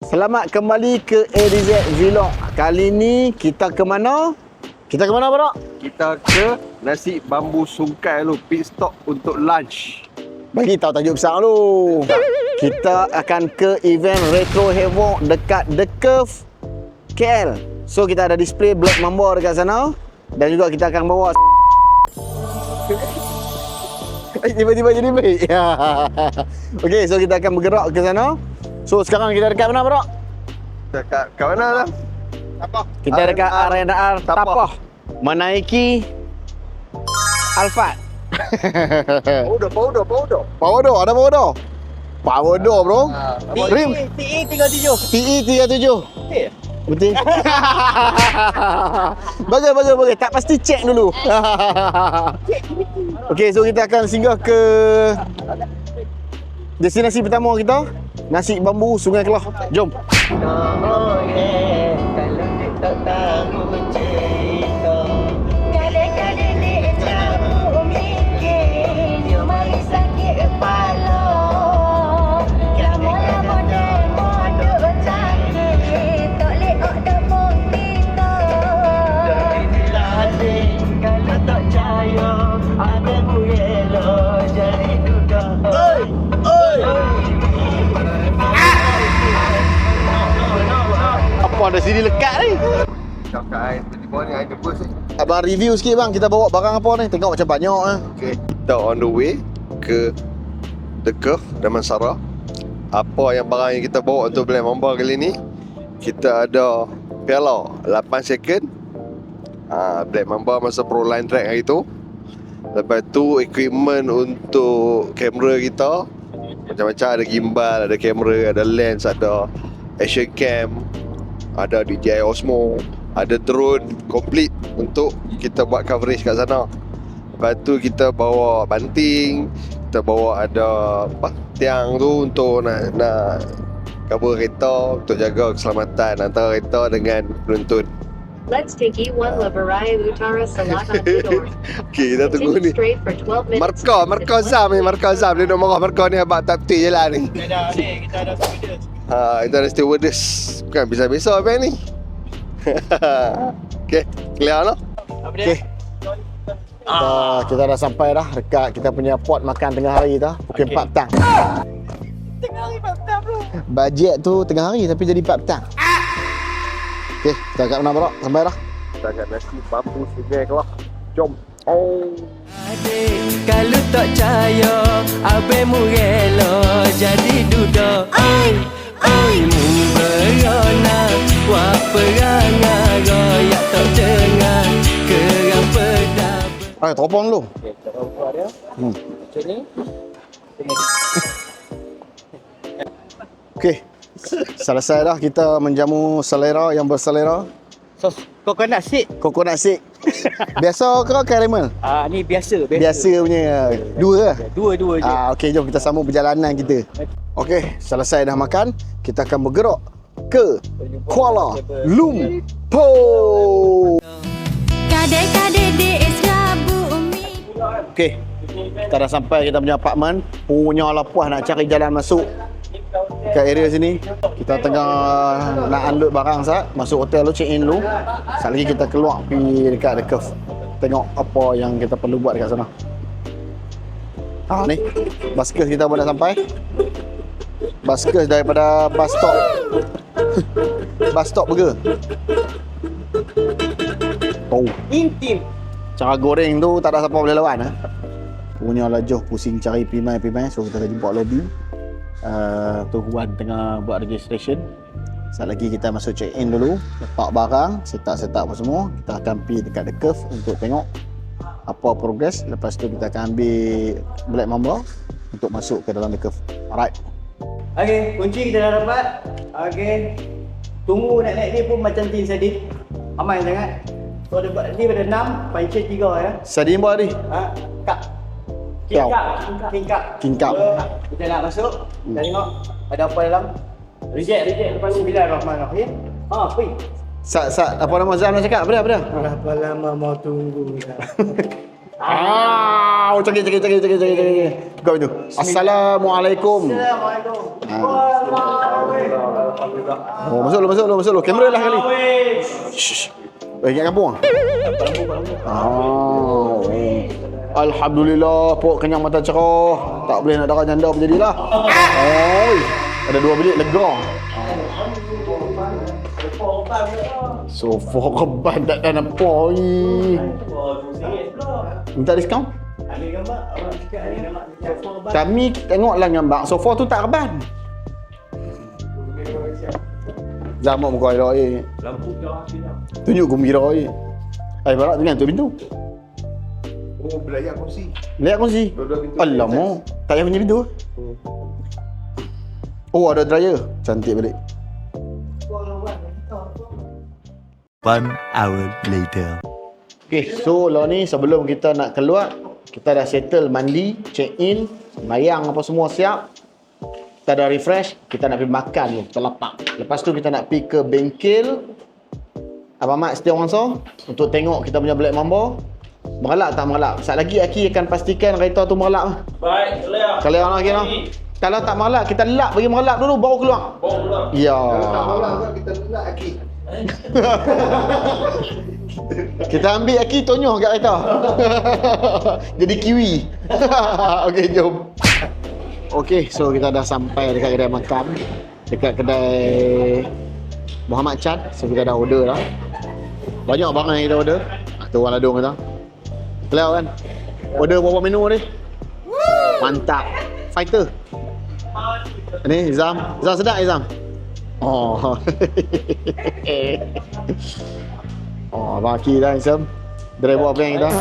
Selamat kembali ke ADZ Vlog. Kali ni kita ke mana? Kita ke mana, Bro? Kita ke nasi bambu sungkai dulu pit stop untuk lunch. Bagi tahu tajuk besar dulu. Kita akan ke event Retro Havoc dekat The Curve KL. So kita ada display Black Mamba dekat sana dan juga kita akan bawa Eh, tiba-tiba jadi baik. Okey, so kita akan bergerak ke sana. So sekarang kita dekat mana, Bro? Dekat kat mana lah? Apa? Kita dekat Arena R Tapah. Tapah. Menaiki Alphard. Powder, powder, powder. Power door, ada power door. Power door, bro. Ah, Rim TE 37. TE 37. Betul? Betul. bagus, bagus, bagus. Tak pasti check dulu. Okey, so kita akan singgah ke destinasi pertama kita. Nasi bambu Sungai Kelah. Jom. Oh yeah, kalau tak tahu Apa ada sini lekat ni? Cakap air tiba-tiba ni air debus ni. Abang review sikit bang. Kita bawa barang apa ni? Tengok macam banyak ah. Okay. Kita on the way ke The Curve Damansara. Apa yang barang yang kita bawa untuk Black Mamba kali ni? Kita ada piala 8 second. Ha, Black Mamba masa Pro Line Track hari tu. Lepas tu equipment untuk kamera kita. Macam-macam ada gimbal, ada kamera, ada lens, ada action cam, ada DJI Osmo, ada drone complete untuk kita buat coverage kat sana. Lepas tu kita bawa banting, kita bawa ada apa tiang tu untuk nak nak cover kereta untuk jaga keselamatan antara kereta dengan penonton. Let's take E1 Levarai Utara Salatan Tidor. Okey, kita tunggu ni. straight for 12 minutes. Marka, marka Zam ni, marka Zam. Dia nak marah marka ni abang tak betul je lah ni. Kita ada ni, kita ada stewardess. Ha, kita ada stewardess. Bukan bisa-bisa apa ni. Okey, clear lah. Apa Okey. Kita, kita dah sampai dah dekat kita punya pot makan tengah hari dah. Pukul Okey. 4 petang. Tengah hari bantah bro. Bajet tu tengah hari tapi jadi 4 petang. Okey, kita kat mana bro? Sampai dah. Kita kat nasi bambu sungai kelah. Jom. Oh. Adik, kalau tak percaya, abe murelo jadi duda. Oi, Ah, teropong dulu. Buka dia. Hmm. Macam ni. Okey. Selesai dah kita menjamu selera yang berselera. Sos coconut seed. Coconut shake. Biasa ke caramel? Ah ni biasa, Biasa punya. Dua lah. Dua-dua je. Ah, okey, jom kita sambung perjalanan kita. Okey, selesai dah makan, kita akan bergerak ke Kuala Lumpur. Okey. Kita dah sampai kita punya apartmen. Punya lah puas nak cari jalan masuk ke area sini. Kita tengah nak unload barang sat, masuk hotel tu check in dulu. Sat lagi kita keluar pergi dekat The Curve. Tengok apa yang kita perlu buat dekat sana. Ha ni. Baskers kita pun dah sampai. Baskers daripada bus stop. bus stop burger. Oh. Intim. Cara goreng tu tak ada siapa boleh lawan eh. Punya lajuh pusing cari pimai-pimai so kita dah jumpa lobby. Uh, tu Wan tengah buat registration. Sekejap lagi kita masuk check in dulu, letak barang, setak-setak apa semua. Kita akan pergi dekat The Curve untuk tengok apa progress. Lepas tu kita akan ambil Black Mamba untuk masuk ke dalam The Curve. Alright. Okey, kunci kita dah dapat. Okey. Tunggu nak naik ni pun macam tin sedih. Aman sangat. So dia buat ni pada 6, pancit 3 ya. Sadi apa tadi? Ha, kak. Kau. King Cup. King Cup. King Cup. So, kita nak masuk. Kita tengok ada apa dalam. Reject, reject. Lepas ni Bismillahirrahmanirrahim. Ha, pergi. Sat, sat, apa nama Zam nak cakap? Apa dia, apa dia? Berapa lama mau tunggu? Ah, cakap, cakap, cakap, cakap, cakap, cakap. Buka pintu. Assalamualaikum. Assalamualaikum. Ah. Oh, masuk lu, masuk lu, masuk lu. Kamera lah kali. Shh. Eh, ingat kampung ah? Oh. Alhamdulillah, pok kenyang mata cerah. Tak boleh nak darah janda pun jadilah. Oi. Ada dua bilik lega. Sofa keban tak ada nampak ni. Minta diskaun? Kami tengoklah gambar sofa tu tak reban. Zaman muka air air. Lampu dah habis dah. Tunjuk gembira air. Ai barak dengan tu pintu. Oh, belayak kursi. Lihat kunci. Dua-dua pintu. Alamak. Tak payah kunci pintu. Oh, ada dryer. Cantik balik. One hour later. Okay, so lah ni sebelum kita nak keluar, kita dah settle mandi, check in, mayang apa semua siap. Kita dah refresh, kita nak pergi makan tu, terlepak. Lepas tu kita nak pergi ke bengkel Abang Mat Setia Wangsa untuk tengok kita punya Black Mamba. Meralak tak meralak? Saat lagi Aki akan pastikan kereta tu meralak. Baik, clear. Kalau orang lagi no. Kalau tak meralak, kita lap bagi meralak dulu baru keluar. Bawa keluar. Ya. Tak malam kan kita nak Aki. Kita ambil Aki tonyoh kat kereta. Jadi kiwi. Okey, jom. Okey, so kita dah sampai dekat kedai makan. Dekat kedai Muhammad Chan. So kita dah order dah. Banyak barang yang kita order. Tu orang ladung kata. แล้วกันออเดอร์บอกว่าเมนูดิมันตะไฟเตอร์อันนี้ซามซาสดาไอซามอ๋ออ๋อบากีได้ซ้ำเดรบอกเพลงอีกแล้ว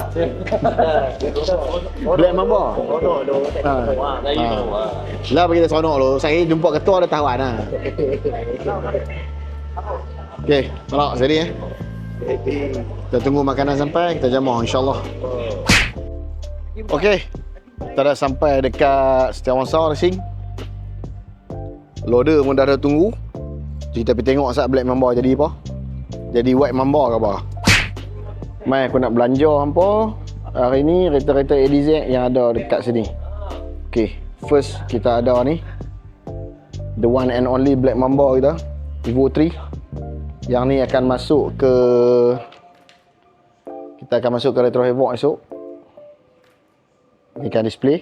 เล่นมาบ่าแล้วไปกินโซอนอโลใส่ดุมปอกกระตัวได้ตาหวานอะโอเคมาละเสร็จดี Kita tunggu makanan sampai, kita jamuh insyaAllah. Okey, kita dah sampai dekat Setiawangsa Racing. Loader pun dah ada tunggu. Jadi kita pergi tengok saat Black Mamba jadi apa. Jadi White Mamba ke apa. Mai aku nak belanja hampa. Hari ni kereta-kereta ADZ yang ada dekat sini. Okay, first kita ada ni. The one and only Black Mamba kita. Evo 3. Yang ni akan masuk ke kita akan masuk ke Retro Havoc esok. Ni kan display.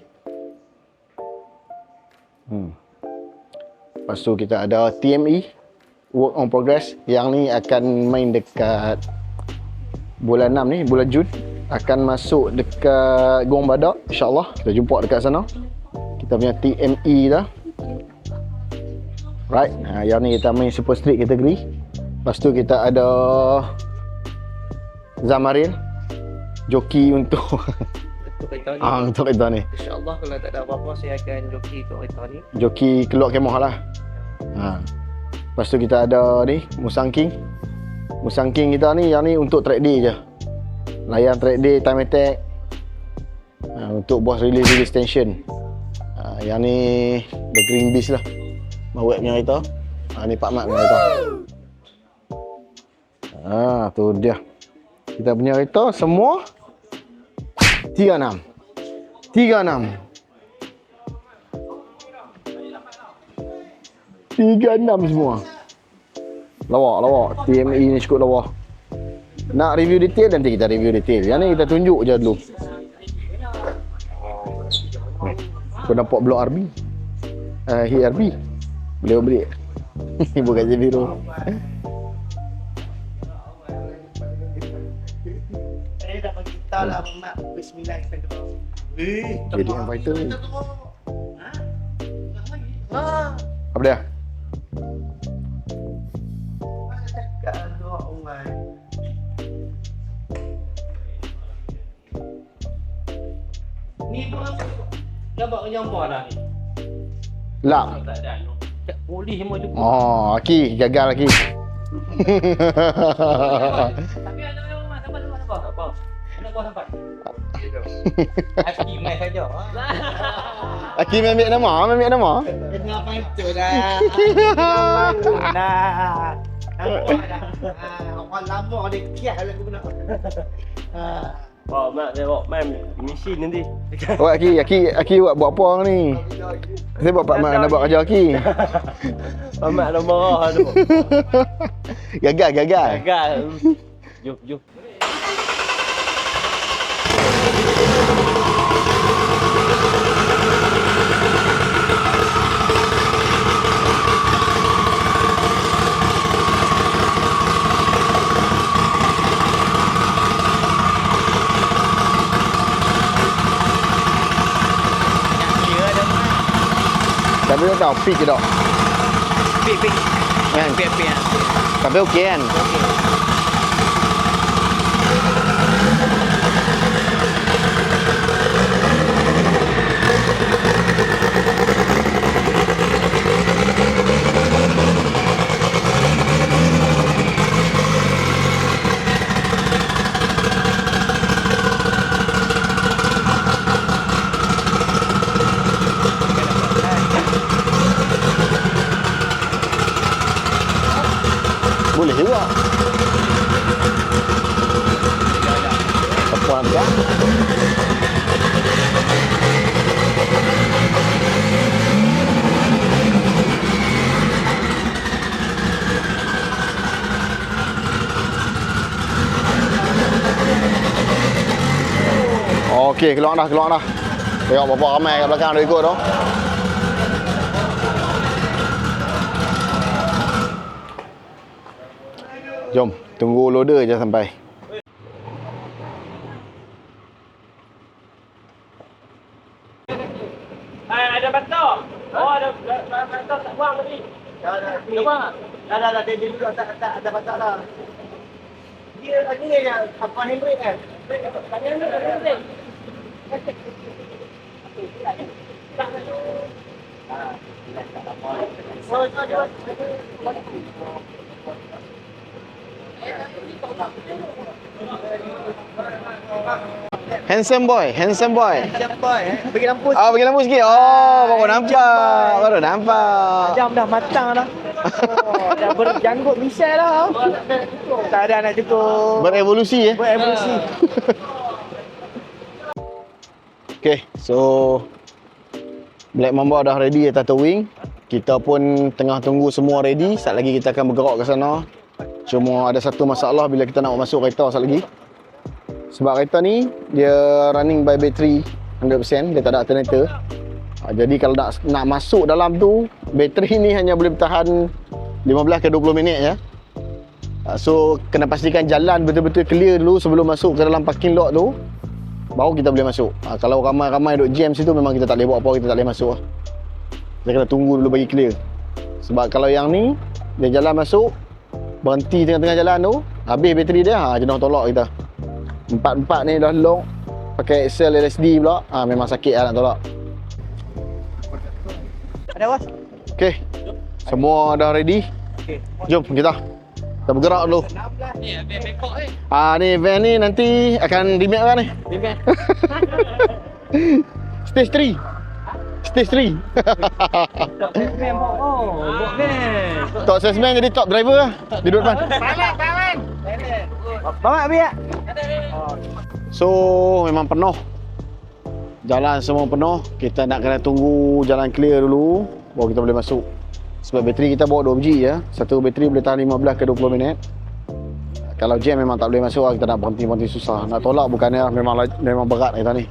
Hmm. Lepas tu kita ada TME Work on Progress. Yang ni akan main dekat bulan 6 ni, bulan Jun. Akan masuk dekat Gong Badak insyaAllah. Kita jumpa dekat sana. Kita punya TME dah. Right. Ha, yang ni kita main super street kategori lepas tu kita ada Zamaril joki untuk Untuk kereta ni. Ah, untuk kereta ni. InsyaAllah kalau tak ada apa-apa Saya akan joki untuk kereta ni. Joki keluar kemah lah. Ha. lepas tu kita ada ni Musang King. Musang King kita ni yang ni untuk track day je. Layan track day time attack. Ha, untuk bos release release tension. Ha, yang ni the green beast lah. Mawet punya kereta. Ha, ni Pak Mat punya kereta ha, tu dia kita punya kereta semua 36 36 36 semua Lawak, lawak. TME ni cukup lawak. Nak review detail nanti kita review detail. Yang ni kita tunjuk je dulu. Aku nampak blok RB. Uh, HRB. Boleh beli. Bukan je biru. Dah tahu lah Mak pukul 9 kita kena. Eh, Jadi yang fighter ni. Ha? Apa dia? Cakap dua orang. Ni pun Nampak kenyampak dah ni. Lap. Tak ada. Tak boleh semua tu. Oh, Aki. Gagal Aki. Tapi ada memang sampai sampai. Tak apa. Buat sampai. Aki mai saja. Aki ambil nama. Ambil nama. Kena apa itu dah. Nah. Nampak dah. Ah, orang lama dia kiat lagu nak. Ah. Oh, mak tengok main mesin nanti. Oh, Aki, Aki, Aki buat, buat apa orang ni? Saya buat Pak Mat nak buat kerja Aki. Mak dah marah tu. Gagal, gagal. Gagal. Jom, jom. เบลเก่าปีกกระดอกปีกปีกแม่นเปลี่ยนเปลี่ยนกับเบลเกนโอเค Kan? Pik, pik. Tapi okey kan? Boleh juga. Perempuan kan? Okey, keluar dah, keluar dah. Tengok berapa ramai kat belakang dia ikut tu. Jom, tunggu loader je sampai. ada batok. Oh, ada batok tak buang tadi. Dah dah. Dah dah dah dia dulu tak tak ada batak dah. Dia ni yang apa handbrake kan? Tanya ni handbrake. Oh, so dia Handsome boy, handsome boy. Siapa eh? Bagi lampu. Oh, bagi lampu sikit. Oh, baru nampak. Baru nampak. Jam dah matang dah. Oh, dah berjanggut Michelle dah. Tak ada nak cukup. Berevolusi eh. Berevolusi. Okay, so Black Mamba dah ready atas towing. Kita pun tengah tunggu semua ready. Saat lagi kita akan bergerak ke sana. Cuma ada satu masalah bila kita nak masuk kereta saat lagi. Sebab kereta ni dia running by battery 100%, dia tak ada alternator. Ha, jadi kalau nak nak masuk dalam tu, bateri ni hanya boleh bertahan 15 ke 20 minit ya. Ha, so kena pastikan jalan betul-betul clear dulu sebelum masuk ke dalam parking lot tu baru kita boleh masuk. Ha, kalau ramai-ramai duk jam situ memang kita tak boleh buat apa, kita tak boleh masuk lah. Kita kena tunggu dulu bagi clear. Sebab kalau yang ni, dia jalan masuk, berhenti tengah-tengah jalan tu, habis bateri dia, ha, jenuh tolak kita. Empat-empat ni dah lock, pakai Excel LSD pula, ha, memang sakit lah nak tolak. Ada was? Okay, semua dah ready. Okey. Jom kita. Kita bergerak dulu. Ni, habis Bangkok eh. Ah ni van ni nanti akan remake kan ni? Bangkok. Stage 3. Stage 3. Oh, buat man. top salesman jadi top driver lah. Di duduk depan. Bawa biar. So memang penuh. Jalan semua penuh. Kita nak kena tunggu jalan clear dulu baru kita boleh masuk. Sebab bateri kita bawa 2 biji ya. Satu bateri boleh tahan 15 ke 20 minit. Kalau jam memang tak boleh masuk lah. Kita nak berhenti-berhenti susah. Nak tolak bukannya memang memang berat kita ni.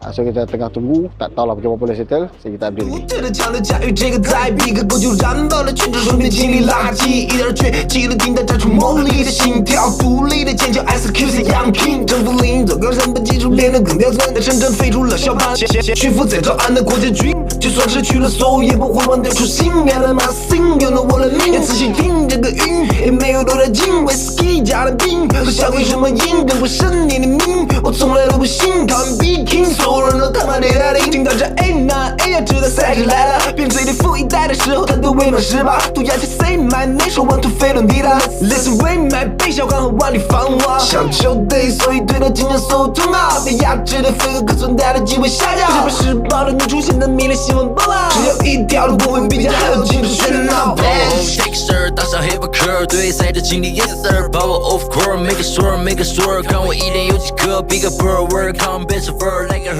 Ah, So kita tengah tunggu, tak tahulah pukul berapa boleh settle. So kita update lagi. 对着枪的驾驭这个在逼个够就燃爆了群众，顺便清理垃圾，一点倔气的顶带战出猛烈的心跳，独立的尖叫 SQ 像样品，征服领走高山的技术练得更刁钻，在深圳飞出了小盘，屈服在早安的国家军，就算失去了所有也不会忘掉初心，I am nothing，有了我的命，也仔细听这个音，也没有多大劲 vsk 加了冰，和下跪什么音，更不是你的命，我从来都不信，讨厌 B King，所有人都他妈的来临，听到这 A 那 A 呀，知道赛事来了，变嘴里富一代的时候，他都未满十八，涂鸦去 say my name，说 want to 飞轮地的，Listen way my 被小刚和万里繁华，想球队，所以对他今天所有痛啊，被压制的飞蛾可存在的机会下降，是不是抱着你出现的迷恋希望爆啊？只有一条路不会比较，还有技术喧闹。Shakespeare 搭上 hip hop girl，对赛的经历 yes sir，把我 off court，make it sure，make it sure，看我一点有几颗 big bird word，come bitch bird like a her。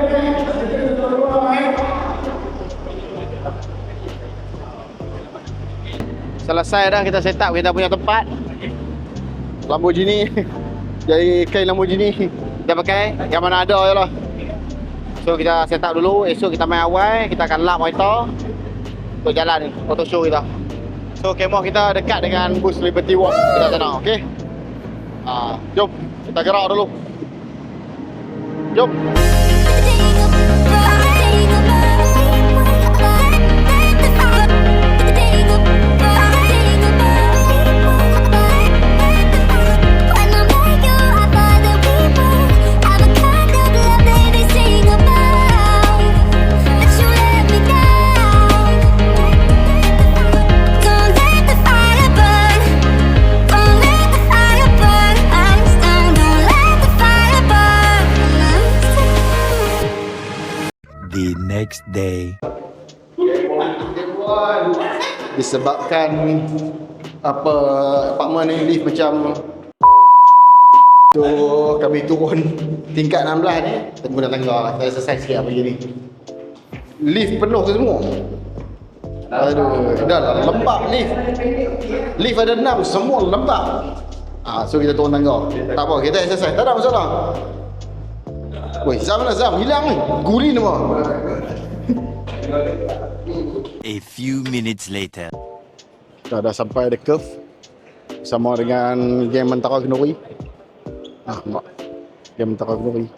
Selesai dah kita set up kita punya tempat. Lamborghini. Jadi kain Lamborghini. Kita pakai Yang mana ada je lah So kita set up dulu. Esok kita main awal Kita akan lap kereta Untuk jalan Auto show kita. So kemah kita dekat dengan bus Liberty Walk Kita sana okay ha, Jom. Kita gerak dulu. Jom Disebabkan Apa Apartment ni lift macam So kami turun Tingkat 16 ni Tengok dah tangga. Kita selesai sikit apa ni. Lift penuh ke semua. Aduh Dah lah lembab lift. Lift ada 6 Semua lembab Ah, so kita turun tangga. Tak apa kita exercise. Tak ada masalah. Weh Zam lah Zam? Hilang ni. Gulin semua A few minutes later. Kita dah sampai the curve. Sama dengan geng Mentara Kenuri Ah, mak. Geng Mentara Kenuri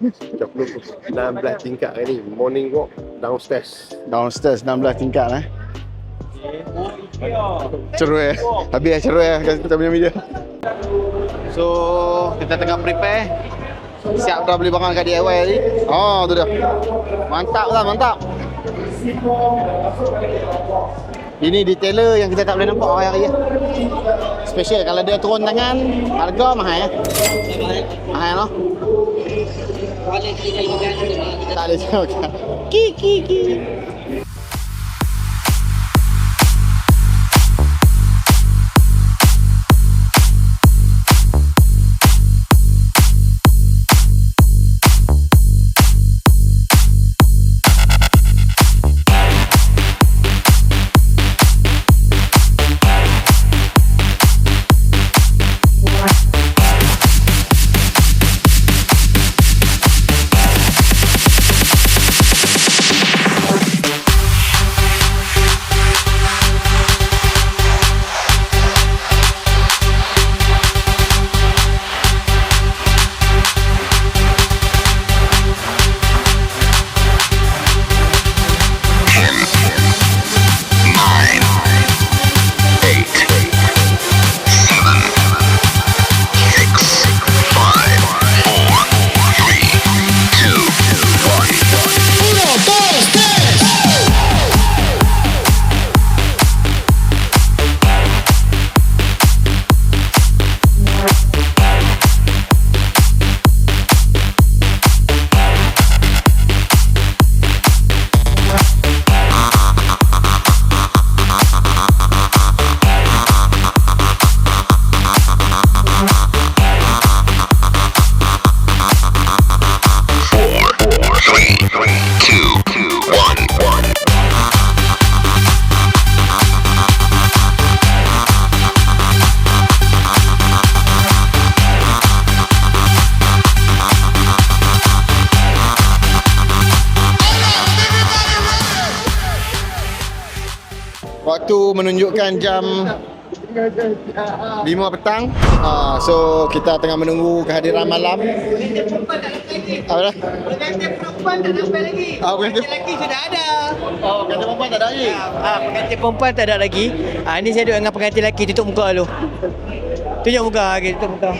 16 tingkat hari ni. Morning walk downstairs. Downstairs 16 tingkat eh? Cerut eh? Habis cerut eh? Kat kita punya media. So Kita tengah prepare. Siap dah beli barang kat DIY tadi Oh tu dia. Mantap lah mantap Ini detailer yang kita tak boleh nampak hari-hari. Ya. Special kalau dia turun tangan Harga mahal ya Mahal lah Tak boleh Ki ki ki Waktu menunjukkan jam 5 petang. Ah, so kita tengah menunggu kehadiran malam. Apa dah? Pengantin perempuan tak sampai lagi. Ah, pengantin- lelaki sudah ada. Oh, kata perempuan tak ada lagi. Ah, pengantin perempuan tak ada lagi. Ah, ni saya duduk dengan pengantin lelaki tutup muka dulu. Tunjuk muka, okey, tunjuk muka.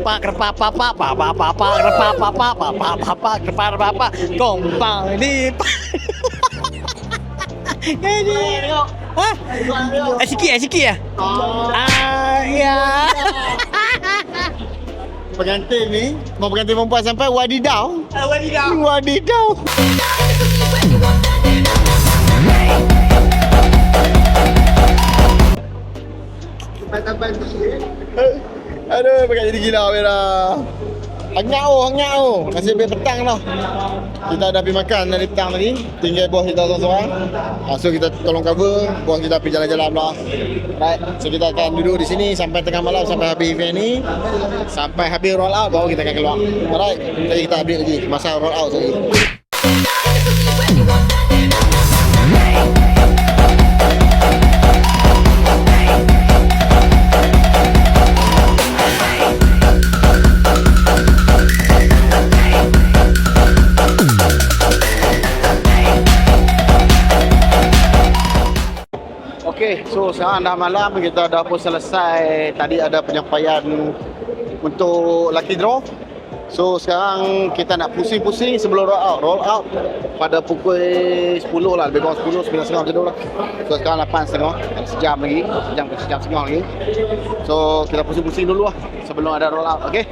Pak kerpa pa pa pa pa pa pa kerpa pa pa pa pa pa pa kerpa pa pa kompang di pa. Jadi, ha? Eh, sikit eh, sikit eh. Ah, ya. Pengantin ni, mau pengantin perempuan sampai wadidau. Awak ni dah. Wadidau. Aduh, pakai jadi gila Vera. Hangat oh, hangat oh. Masih sampai petang dah. Kita dah pergi makan dari petang tadi. Tinggal bos kita seorang-seorang. Ah, so kita tolong cover. Bos kita pergi jalan-jalan pula. Right. So kita akan duduk di sini sampai tengah malam sampai habis event ni. Sampai habis roll out baru kita akan keluar. Alright. Jadi kita update lagi masa roll out lagi. Okey, so sekarang dah malam kita dah pun selesai. Tadi ada penyampaian untuk lucky draw. So sekarang kita nak pusing-pusing sebelum roll out. Roll out pada pukul 10 lah, lebih kurang 10, 9 setengah macam tu lah. So sekarang 8 setengah, ada sejam lagi, sejam ke sejam setengah lagi. So kita pusing-pusing dulu lah sebelum ada roll out, okey?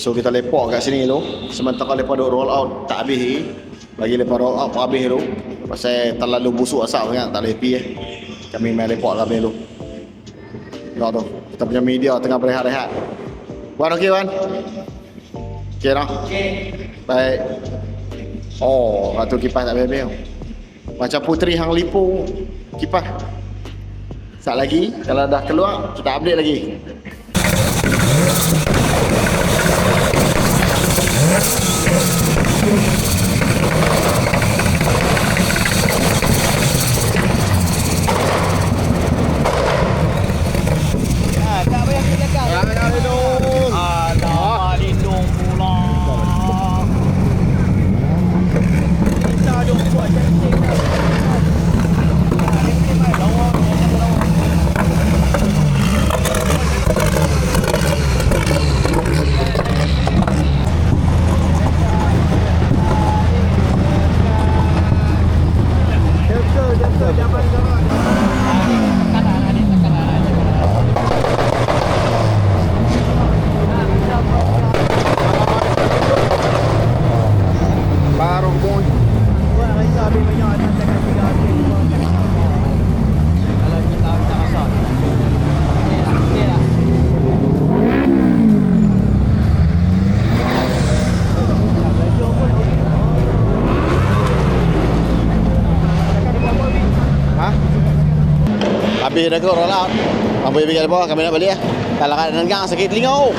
So kita lepak kat sini dulu. Sementara lepas duk roll out tak habis lagi. Bagi lepas roll out pun habis dulu. Pasal terlalu busuk asap sangat, tak boleh happy eh. Kami main lepak lah dulu. Tengok tu, kita punya media tengah berehat-rehat. Wan okey Wan? Okey dah? Baik. Oh, ratu kipas tak habis-habis. Macam puteri hang lipu kipas. Sat lagi, kalau dah keluar, kita update lagi. Habis dah ke roll out. Apa yang bikin bawah kami nak balik lah. Kalau kat nenggang sakit telinga oh.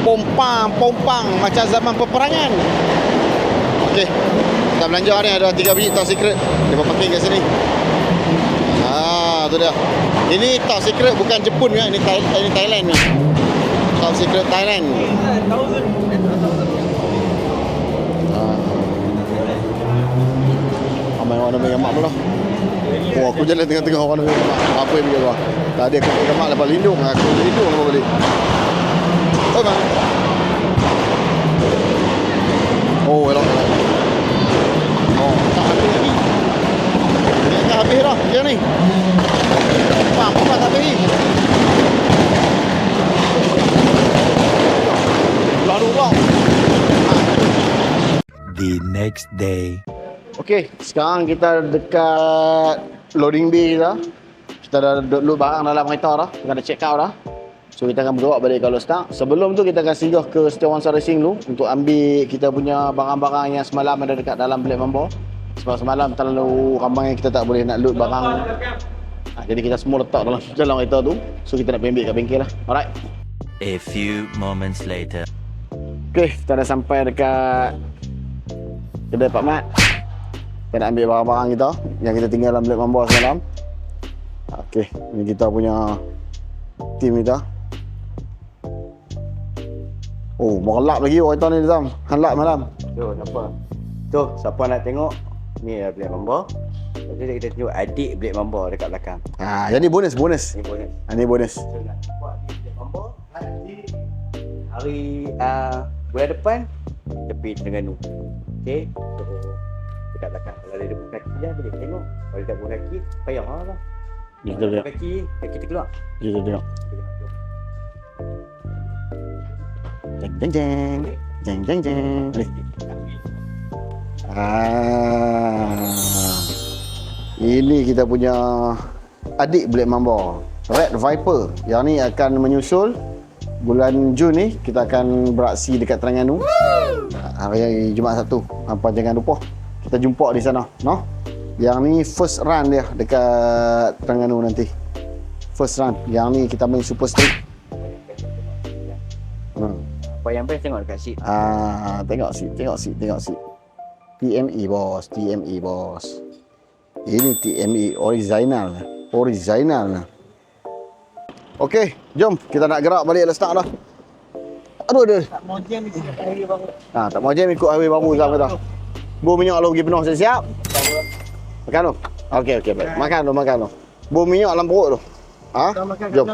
Pompang, pompang macam zaman peperangan. Okey. Kita belanja ni ada 3 biji top secret. Dia parking kat sini. Ah, tu dia. Ini top secret bukan Jepun kan, ini, Thai, ini Thailand ni. Top secret Thailand. Ah. Amai orang nak mak pula. Oh, aku jalan tengah-tengah orang mak. Apa yang dia buat? Tadi aku pegang mak lepas lindung, aku lindung lepas balik. Oh, bang. Oh, elok. Oh, tak habis lagi. Ni tak habis dah, dia ni. Bang, apa tak habis? Lalu bang. The next day. Okey, sekarang kita dekat loading bay kita. Kita dah duduk load barang dalam kereta dah. Kita dah check out dah. So kita akan bergerak balik kalau start. Sebelum tu kita akan singgah ke Setiawansa Racing dulu untuk ambil kita punya barang-barang yang semalam ada dekat dalam Black Mamba. Sebab semalam terlalu ramai kita tak boleh nak load barang. Ha, jadi kita semua letak dalam dalam kereta tu. So kita nak ambil kat bengkel lah. Alright. A few moments later. Okey, kita dah sampai dekat kedai Pak Mat. Kita nak ambil barang-barang kita yang kita tinggal dalam Black Mamba semalam. Okey, ni kita punya tim kita. Oh, merlap lagi kereta ni Zam. Hanlap malam. Tu, siapa? Tu, siapa nak tengok? Ni lah Black Mamba. Lepas tu kita tengok adik Black Mamba dekat belakang. Ha, jadi bonus, bonus. Ni bonus. Ha, ni bonus. So, nak adik Black Mamba nanti hari uh, bulan depan tepi Terengganu. Okey. So, dekat belakang. Kalau dia buka kaki lah, boleh tengok. Kalau dia tak buka kaki, payah lah. Kita Kalau tengok. kaki, kaki terkeluar. Kita tengok. Jeng jeng jeng. Jeng jeng jeng. Ni. Ah. Ini kita punya adik Black Mamba. Red Viper. Yang ni akan menyusul bulan Jun ni kita akan beraksi dekat Terengganu. Hari Jumaat Sabtu. Apa jangan lupa. Kita jumpa di sana, no? Yang ni first run dia dekat Terengganu nanti. First run. Yang ni kita main super street. Hmm. Apa yang best tengok dekat seat. Ah, tengok si, tengok si, tengok si. TME bos, TME bos. Ini TME original. Original. Okey, jom kita nak gerak balik dah start dah. Aduh, aduh. Tak mau jam ikut highway baru. Ha, tak mau jam ikut highway baru sama dah. Bu minyak lu pergi penuh siap-siap. Makan lu. Okey, okey, baik. Makan lu, makan lu. Bu minyak dalam perut tu. Ha? Jom.